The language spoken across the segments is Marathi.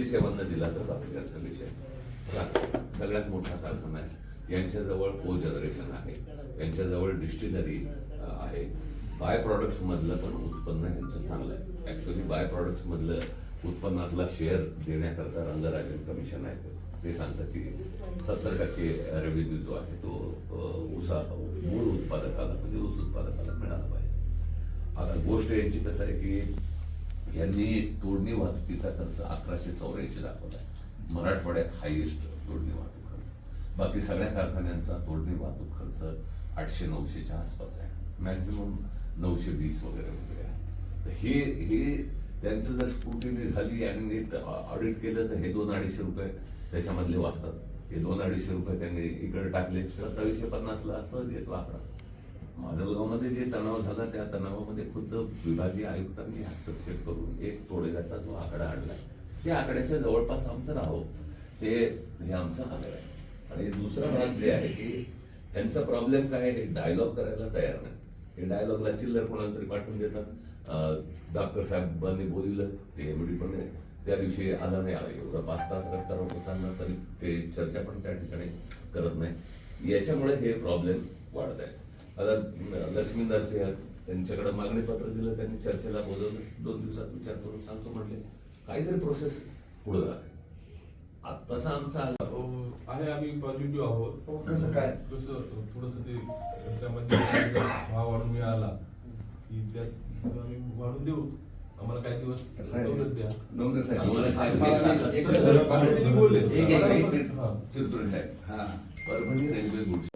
एस सेवांना दिला तर बाकीच्यांचा विषय सगळ्यात मोठा कारखाना आहे. यांच्याजवळ को जनरेशन आहे. यांच्याजवळ डिस्टिलरी आहे. बाय प्रॉडक्ट्स मधलं पण उत्पन्न यांचं चांगलं आहे. ॲक्च्युली बाय प्रॉडक्ट्स मधलं उत्पन्नातला शेअर देण्याकरता रंगराजन कमिशन आहे. ते सांगतात की सत्तर टक्के रेव्हेन्यू जो आहे तो उसा ऊसा मूळ उत्पादकाला म्हणजे ऊस उत्पादकाला मिळाला पाहिजे. आता गोष्ट यांची कसं आहे की यांनी तोडणी वाहतुकीचा खर्च अकराशे चौऱ्याऐंशी दाखवला आहे. मराठवाड्यात हायेस्ट तोडणी वाहतूक खर्च. बाकी सगळ्या कारखान्यांचा तोडणी वाहतूक खर्च आठशे नऊशेच्या आसपास आहे. मॅक्झिमम नऊशे वीस वगैरे वगैरे आहे. तर हे हे त्यांचं जर स्क्रुटिनी झाली आणि नीट ऑडिट केलं तर हे दोन अडीचशे रुपये त्याच्यामधले वाचतात. हे दोन अडीचशे रुपये त्यांनी इकडे टाकले. सत्तावीसशे पन्नासला सहज येतो आकडा. माजलगावमध्ये जे तणाव झाला त्या तणावामध्ये खुद्द विभागीय आयुक्तांनी हस्तक्षेप करून एक तोडग्याचा जो आकडा आणला त्या आकड्याच्या जवळपास आमचं राहावं ते हे आमचा आग्रह आहे. आणि दुसरा भाग जे आहे की त्यांचा प्रॉब्लेम काय आहे डायलॉग करायला तयार नाही. हे डायलॉगला चिल्लर कोणाला तरी पाठवून देतात. डॉक्टर साहेबांनी बोलविलं ते एमडी पण त्या दिवशी आला नाही आला एवढा पाच तास रस्ता रोको तरी ते चर्चा पण त्या ठिकाणी करत नाही. याच्यामुळे हे प्रॉब्लेम वाढत आहे. आता लक्ष्मी नरसिंह त्यांच्याकडे मागणी पत्र दिलं त्यांनी चर्चेला बोलवलं दोन दिवसात विचार करून सांगतो म्हटले काहीतरी प्रोसेस पुढे जाते आत्ताचा आमचा हो, आहे आम्ही पॉझिटिव्ह आहोत हो, कसं काय? कसं थोडस ते त्याच्यामध्ये भाव वाढून मिळाला की त्यात आम्ही वाढून देऊ आम्हाला काही दिवस साहेब. हे. हा. हा. परभणी रेल्वे गुड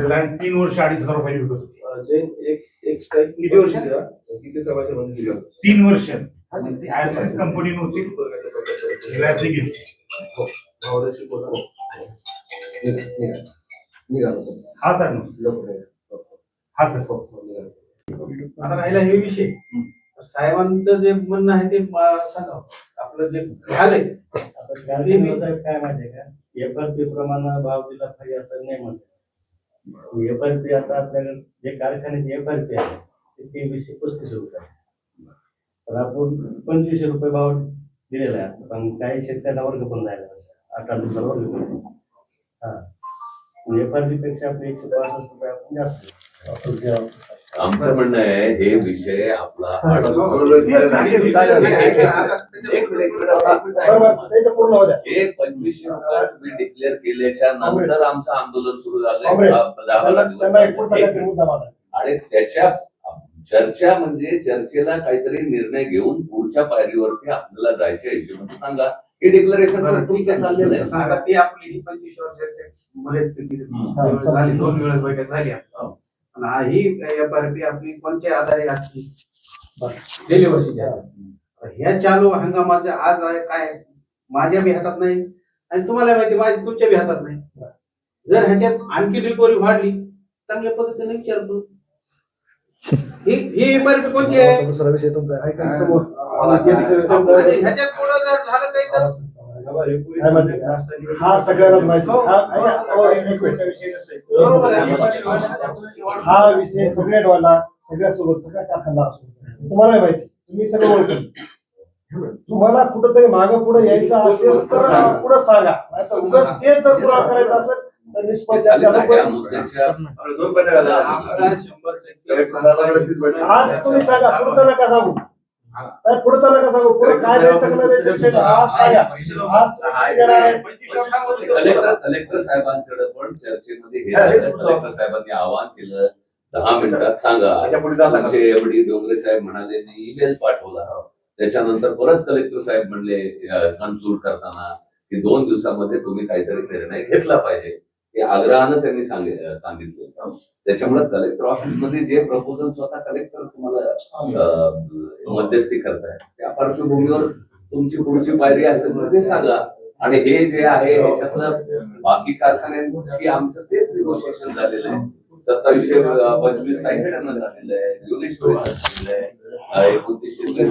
रिलायन्स तीन वर्ष अडीच हजार रुपये विकत होती. जे एक एक स्ट्राईक किती वर्ष? किती सभासद बंद केली होती? तीन वर्ष. ऍज एस कंपनी नव्हती. रिलायन्सने घेतली भावनाशी बोला. निघा, निघा. निघा लवकर. हा सर. लवकर निघा. हा सर. हो, हो, निघा. आता राहिला हे विषय. साहेबांचं जे म्हणणं आहे ते म- सांगा. आपलं जे झालंय आता गांधी साहेब काय माहितीये का? एफआरपी प्रमाणे भाव दिला पाहिजे असं नाही म्हणतात एफआरपी आता आपल्याकडे जे कारखान्याचे एफआरपी आहे ते तेवीसशे पस्तीस रुपये आहे. तर आपण पंचवीसशे रुपये भाव दिलेला आहे पण काही शेतकऱ्याला वर्ग पण जायला तसं. अठरा दिवसाला वर्ग पण हा. एफआरपी पेक्षा आपले एकशे पासष्ट रुपये आपण जास्त. आमचं म्हणणं आहे हे विषय आपला हे. पंचवीसशे रुपये तुम्ही डिक्लेअर केल्याच्यानंतर आमचं आंदोलन सुरू मांडा. आणि त्याच्या चर्चा म्हणजे चर्चेला काहीतरी निर्णय घेऊन पुढच्या पायरीवरती आपल्याला जायच्या हिशोबाने सांगा. हे डिक्लेरेशन चाललेलं आहे. आता ती आपली पंचवीस वर्षाची झाली दोन वेळेस बैठक झाली हो. आणि एफआरपी आपली कोणत्या आधारे असती गेल्या वर्षीची आहे. आता ह्या चालू हंगामाचं आज आहे काय माझ्या बी हातात नाही आणि तुम्हाला माहिती माझ्या तुमच्या बी हातात नाही. जर ह्याच्यात आणखी रिकव्हरी वाढली चांगल्या पद्धतीने विचारतो. ही ही एफआरपी कोणती आहे? दुसरा विषय तुमचा ह्याच्यात पुढं जर झालं काही तर? हा सगळ्यांनाच माहिती. हो, हा विषय सगळ्या डोळ्याला सगळ्या सोबत सगळ्या कारखान्याला असतो. तुम्हाला माहिती. तुम्ही सगळं ओळखून तुम्हाला कुठंतरी मागं पुढे यायचं असेल तर पुढे सांगा. उगाच ते जर पुरा करायचं असेल. आज तुम्ही सांगा पुढचं नका सांगू. साहेब सांगू? पुढे काय द्यायचं का. आज सांगा आज तुम्ही देणार आहे. कलेक्टर कलेक्टर साहेबांकडे पण चर्चेमध्ये हे झालं. कलेक्टर साहेबांनी आवाहन केलं. दहा मिनिटात सांगा. त्याच्या पुढे चालला का? आमचे एवढी डोंगरे साहेब म्हणाले ईमेल पाठवला. त्याच्यानंतर परत कलेक्टर साहेब म्हणले कन्क्लूड करताना की दोन दिवसामध्ये तुम्ही काहीतरी निर्णय घेतला पाहिजे. हे आग्रहानं त्यांनी सांगितलं सांगितलं. त्याच्यामुळे कलेक्टर ऑफिसमध्ये जे प्रपोजल स्वतः कलेक्टर तुम्हाला मध्यस्थी करताय त्या पार्श्वभूमीवर तुमची पुढची पायरी असेल तर ते सांगा. आणि हे जे आहे ह्याच्यातलं बाकी कारखान्यांशी आमचं तेच निगोशिएशन झालेलं आहे. सत्तावीसशे पंचवीस साहित्यानं झालेलं आहे. युनिट झालेलं आहे. एकोणतीसशे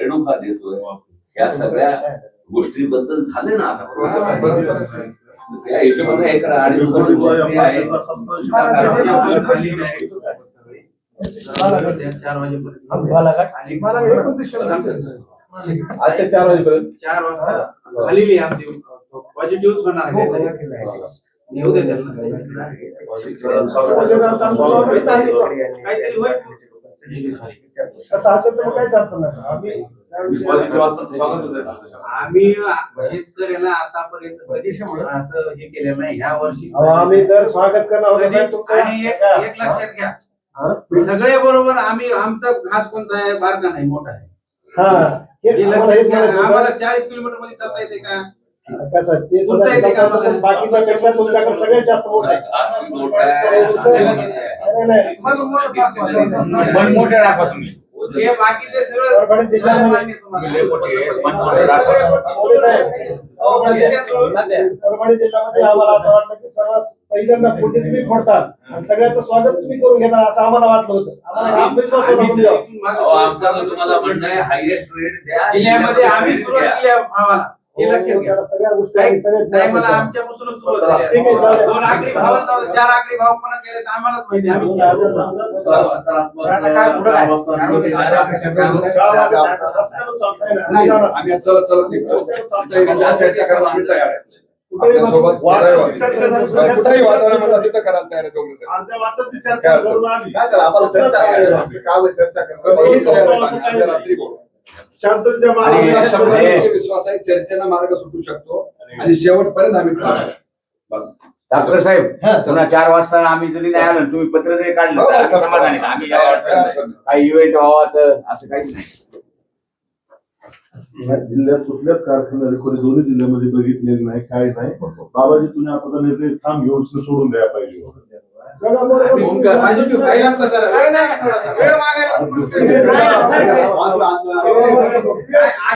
रेणुका देतोय या सगळ्या गोष्टीबद्दल झाले ना आता. त्या हिशोबाने हे करा. आणि ही आहे. चार वाजेपर्यंत. आजच्या चार वाजेपर्यंत? चार वाजता आहे आमची पॉझिटिव्ह होणार. येऊ दे त्यांना. काहीतरी होईल. कसं असेल तर मग काहीच अडचण नाही. आम्ही आम्ही शेतकऱ्याला आतापर्यंत कधी असं हे केलेलं नाही. ह्या वर्षी आम्ही दर स्वागत करणार. आणि एक हा. एक लक्षात घ्या. हा? सगळे बरोबर आम्ही आमचा घास कोणता आहे? बारका नाही मोठा आहे. हा. हे हे आम्हाला. चाळीस किलोमीटरमध्ये चालता येते का? बाकीच्या पेक्षा तुमच्याकडे सगळ्यात जास्त मोठं आहे. ही मोठा राखा तुम्ही. हे बाकीचे सगळं परभणी जिल्ह्यामध्ये- मान्य तुम्हाला. साहेब, अहो, म्हणजे त्या जुळून- परभणी जिल्ह्यामध्ये आम्हाला असं वाटतं की सर्वात पहिल्यांदा तुम्ही फोडता आणि सगळ्याचं स्वागत तुम्ही करून घेता असं आम्हाला वाटलं होतं. आम्हाला आत्मविश्वास होता आम्ही तुमच्यावर. इथून मागं अहो, आमचं तर तुम्हाला म्हणणं आहे हायएस्ट रेट द्या जिल्ह्यामध्ये आम्ही सुरुवात. केली आहे भावाला हे लक्षात घ्या त्याला सगळ्या गोष्टी आम्ही सगळे नाही मला आमच्यापासून सुरुवात चला, झाली ठीक आहे, आहे. चालेल. दोन आकडी भाव नव्हते, चार आकडी भाव पण केले तर आम्हालाच माहिती. आम्ही चलत चलत चर्चा करायला आम्ही तयार आहे. कुठल्याही वातावरणामध्ये तिथं करायला तयार आहे आली. काय आम्हाला चर्चा आहे चर्चा रात्री बोलू. शांततेच्या विश्वास आहे चर्चेनं मार्ग सुटू शकतो आणि शेवटपर्यंत आम्ही. बस. डॉक्टर साहेब पुन्हा चार वाजता आम्ही जरी नाही आलो तुम्ही पत्र जरी काढलं तर आम्ही समाधानी आहे. आम्ही नाही. काही इव्हेंट व्हावं असं काहीच नाही. या जिल्ह्यात कुठल्याच कारखान्याला कोणी दोन्ही जिल्ह्यामध्ये बघितलेलं नाही काय नाही. बाबाजी तुम्ही आता निर्णय ठाम घेऊन सोडून द्यायला पाहिजे. वेळ मागायला.